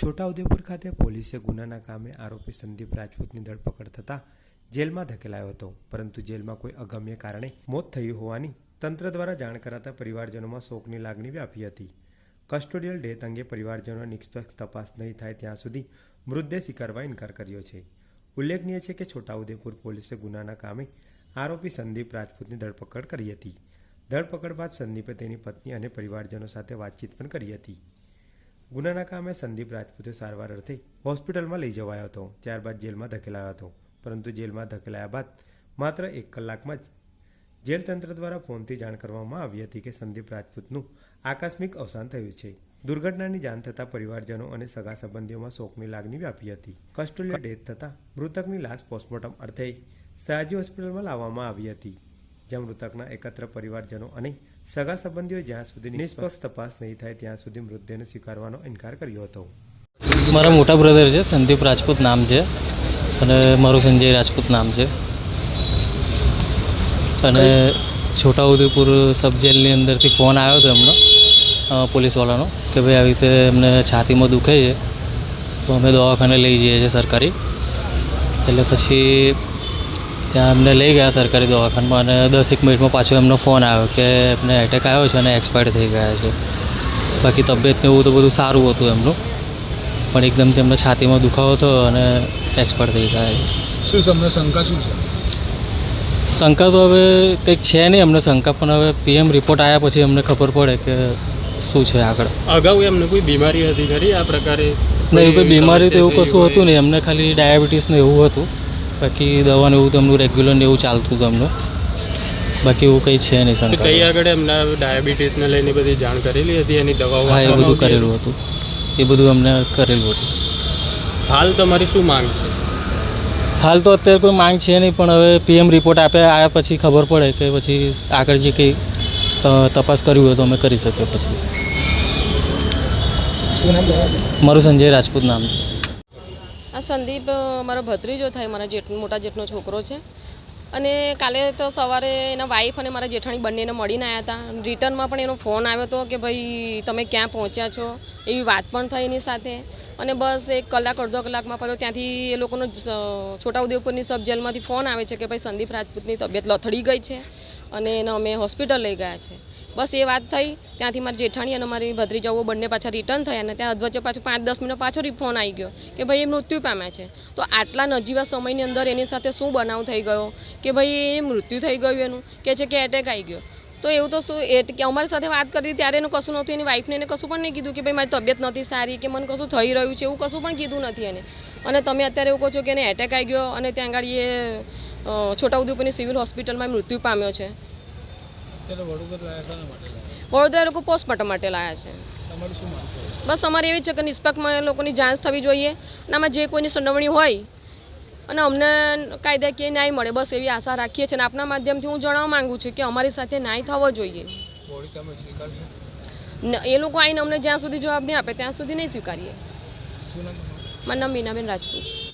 છોટાઉદેપુર ખાતે પોલીસે ગુનાના કામે આરોપી સંદીપ રાજપૂતની ધરપકડ થતાં જેલમાં ધકેલાયો હતો. પરંતુ જેલમાં કોઈ અગમ્ય કારણે મોત થયું હોવાની તંત્ર દ્વારા જાણ કરાતા પરિવારજનોમાં શોકની લાગણી વ્યાપી હતી. કસ્ટોડિયલ ડેથ અંગે પરિવારજનોએ નિષ્પક્ષ તપાસ નહીં થાય ત્યાં સુધી મૃતદેહ સ્વીકારવા ઇનકાર કર્યો છે. ઉલ્લેખનીય છે કે છોટાઉદેપુર પોલીસે ગુનાના કામે આરોપી સંદીપ રાજપૂતની ધરપકડ કરી હતી. ધરપકડ બાદ સંદીપે તેની પત્ની અને પરિવારજનો સાથે વાતચીત પણ કરી હતી. ગુનાના કામે સંદીપ રાજપૂતે સારવાર અર્થે હોસ્પિટલમાં લઈ જવાયો હતો. ત્યારબાદ જેલમાં ધકેલાયો હતો. પરંતુ જેલમાં ધકેલાયા બાદ માત્ર એક કલાકમાં જ જેલ તંત્ર દ્વારા ફોનથી જાણ કરવામાં આવી હતી કે સંદીપ રાજપૂતનું આકસ્મિક અવસાન થયું છે. દુર્ઘટનાની જાણ થતાં પરિવારજનો અને સગા સંબંધીઓમાં શોકની લાગણી વ્યાપી હતી. કસ્ટોલિયા ડેથ થતાં મૃતકની લાશ પોસ્ટમોર્ટમ અર્થે સયાજી હોસ્પિટલમાં લાવવામાં આવી હતી. જ્યાં મૃતકના એકત્ર પરિવારજનો અને સગા સંબંધીઓ જ્યાં સુધી નિષ્પક્ષ તપાસ નહીં થાય ત્યાં સુધી મૃતદેહને સ્વીકારવાનો ઇનકાર કર્યો હતો. મારા મોટા બ્રધર છે સંદીપ રાજપૂત નામ છે અને મારું સંજય રાજપૂત નામ છે. અને છોટાઉદેપુર સબ જેલની અંદરથી ફોન આવ્યો હતો એમનો પોલીસવાળાનો કે ભાઈ આવી રીતે એમને છાતીમાં દુખે છે તો અમે દવાખાને લઈ જઈએ છીએ સરકારી. એટલે પછી ત્યાં એમને લઈ ગયા સરકારી દવાખાનામાં અને દસ એક મિનિટમાં પાછો એમનો ફોન આવ્યો કે એમને એટેક આવ્યો છે અને એક્સપાયર થઈ ગયા છે. બાકી તબિયતને એવું તો બધું સારું હતું એમનું પણ એકદમ તેમને છાતીમાં દુખાવો થયો અને એક્સપાયર થઈ ગયા છે. શું તમને શંકા શું છે? શંકા તો હવે કંઈક છે નહીં અમને શંકા પણ હવે પીએમ રિપોર્ટ આવ્યા પછી અમને ખબર પડે કે શું છે આગળ. અગાઉ એમને કોઈ બીમારી હતી ખરી? આ પ્રકારે નહીં કોઈ બીમારી તો એવું કશું હતું નહીં. એમને ખાલી ડાયાબિટીસ ને એવું હતું. બાકી દવા એવું તમનું રેગ્યુલર ને એવું ચાલતું તમને બાકી એવું કંઈ છે નહીં કઈ આગળ એમના ડાયાબિટીસને લઈને બધી જાણ કરેલી હતી એની દવાઓ હા એ બધું કરેલું હતું. એ બધું અમને કરેલું હતું. હાલ તમારી શું માંગ છે? હાલ તો અત્યારે કોઈ માંગ છે નહીં પણ હવે પીએમ રિપોર્ટ આપે આવ્યા પછી ખબર પડે કે પછી આગળ જે કંઈ તપાસ કરવી હોય તો અમે કરી શકીએ પછી. મારું સંજય રાજપૂત નામ છે. આ સંદીપ મારો ભત્રીજો થાય, મારા જેઠ, મોટા જેઠનો છોકરો છે. અને કાલે તો સવારે એના વાઈફ અને મારા જેઠાણી બંનેને મળીને આવ્યા હતા. રિટર્નમાં પણ એનો ફોન આવ્યો હતો કે ભાઈ, તમે ક્યાં પહોંચ્યા છો? એવી વાત પણ થઈ એની સાથે. અને બસ એક કલાક, અડધો કલાકમાં પાછો ત્યાંથી એ લોકોનો છોટાઉદેપુરની સબ જેલમાંથી ફોન આવે છે કે ભાઈ સંદીપ રાજપૂતની તબિયત લથડી ગઈ છે અને એને અમે હોસ્પિટલ લઈ ગયા છે. બસ એ વાત થઈ. ત્યાંથી મારી જેઠાણી અને મારી ભત્રીજાઓ બંને પાછા રિટર્ન થયા અને ત્યાં અધવચ્ચે પાછું પાંચ દસ મિનિટ પાછો ફોન આવી ગયો કે ભાઈ એ મૃત્યુ પામ્યા છે. તો આટલા નજીવા સમયની અંદર એની સાથે શું બનાવ થઈ ગયો? કે ભાઈ એ મૃત્યુ થઈ ગયું એનું? કે છે કે એટેક આવી ગયો? તો એવું તો શું? એ કે અમારી સાથે વાત કરી ત્યારે એનું કશું નહોતું. એની વાઈફને એને કશું પણ નહીં કીધું કે ભાઈ મારી તબિયત નથી સારી કે મને કશું થઈ રહ્યું છે એવું કશું પણ કીધું નથી એને. અને તમે અત્યારે એવું કહો છો કે એને એટેક આવી ગયો અને ત્યાં આગળ એ છોટાઉદેપુરની સિવિલ હોસ્પિટલમાં મૃત્યુ પામ્યો છે. વડોદરા લોકો પોસ્ટમોર્ટમ માટે લાયા છે. બસ અમારે એવી છે કે નિષ્પક્ષમાં એ લોકોની જાંચ થવી જોઈએ અને આમાં જે કોઈની સંડોવણી હોય અને અમને કાયદાકીય ન્યાય મળે બસ એવી આશા રાખીએ છીએ. અને આપના માધ્યમથી હું જણાવવા માંગુ છું કે અમારી સાથે ન્યાય થવો જોઈએ. એ લોકો આવીને અમને જ્યાં સુધી જવાબ નહીં આપે ત્યાં સુધી નહીં સ્વીકારીએ. મારું નામ મીનાબેન રાજપૂત.